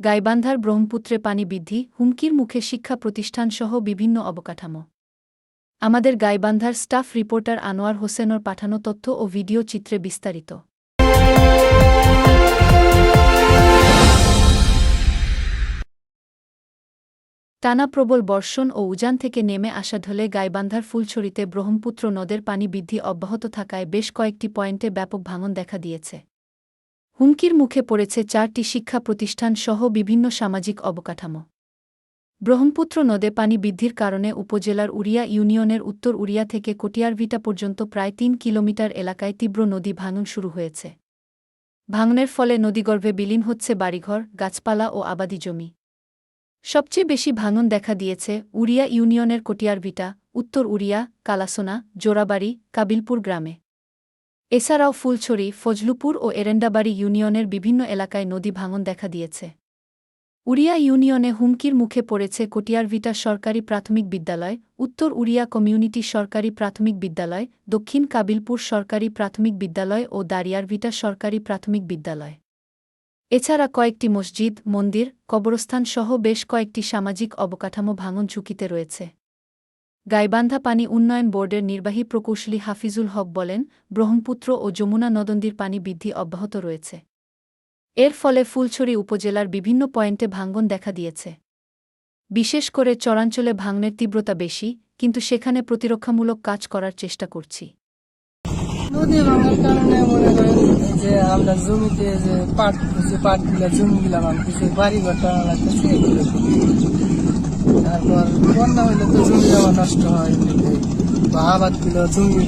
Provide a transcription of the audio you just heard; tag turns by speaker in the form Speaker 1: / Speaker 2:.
Speaker 1: গাইবান্ধার ব্রহ্মপুত্রে পানি বৃদ্ধি, হুমকির মুখে শিক্ষা প্রতিষ্ঠানসহ বিভিন্ন অবকাঠামো। আমাদের গাইবান্ধার স্টাফ রিপোর্টার আনোয়ার হোসেনর পাঠানো তথ্য ও ভিডিও চিত্রে বিস্তারিত। টানা প্রবল বর্ষণ ও উজান থেকে নেমে আসা ঢলে গাইবান্ধার ফুলছড়িতে ব্রহ্মপুত্র নদের পানি বৃদ্ধি অব্যাহত থাকায় বেশ কয়েকটি পয়েন্টে ব্যাপক ভাঙন দেখা দিয়েছে। হুমকির মুখে পড়েছে চারটি শিক্ষা প্রতিষ্ঠান সহ বিভিন্ন সামাজিক অবকাঠামো। ব্রহ্মপুত্র নদে পানি বৃদ্ধির কারণে উপজেলার উড়িয়া ইউনিয়নের উত্তর উড়িয়া থেকে কটিয়ারভিটা পর্যন্ত প্রায় তিন কিলোমিটার এলাকায় তীব্র নদী ভাঙন শুরু হয়েছে। ভাঙনের ফলে নদীগর্ভে বিলীন হচ্ছে বাড়িঘর, গাছপালা ও আবাদি জমি। সবচেয়ে বেশি ভাঙন দেখা দিয়েছে উড়িয়া ইউনিয়নের কটিয়ারভিটা, উত্তর উড়িয়া, কালাসোনা, জোড়াবাড়ি, কাবিলপুর গ্রামে। এছাড়াও ফুলছড়ি, ফজলুপুর ও এরেন্ডাবাড়ি ইউনিয়নের বিভিন্ন এলাকায় নদী ভাঙন দেখা দিয়েছে। উড়িয়া ইউনিয়নে হুমকির মুখে পড়েছে কটিয়ারভিটা সরকারি প্রাথমিক বিদ্যালয়, উত্তর উড়িয়া কমিউনিটি সরকারি প্রাথমিক বিদ্যালয়, দক্ষিণ কাবিলপুর সরকারি প্রাথমিক বিদ্যালয় ও দারিয়ারভিটা সরকারি প্রাথমিক বিদ্যালয়। এছাড়া কয়েকটি মসজিদ, মন্দির, কবরস্থান সহ বেশ কয়েকটি সামাজিক অবকাঠামো ভাঙন ঝুঁকিতে রয়েছে। গাইবান্ধা পানি উন্নয়ন বোর্ডের নির্বাহী প্রকৌশলী হাফিজুল হক বলেন, ব্রহ্মপুত্র ও যমুনা নদন্দির পানি বৃদ্ধি অব্যাহত রয়েছে। এর ফলে ফুলছড়ি উপজেলার বিভিন্ন পয়েন্টে ভাঙ্গন দেখা দিয়েছে। বিশেষ করে চরাঞ্চলে ভাঙনের তীব্রতা বেশি, কিন্তু সেখানে প্রতিরক্ষামূলক কাজ করার চেষ্টা করছি।
Speaker 2: জমিতে পাট কিছু পাটগুলা জমি গুলা ভাঙতেছে বাড়ি তারপর বন্যা হইলে তো জমি জমা নষ্ট হয় এমনিতে। বা আবাদগুলো জমি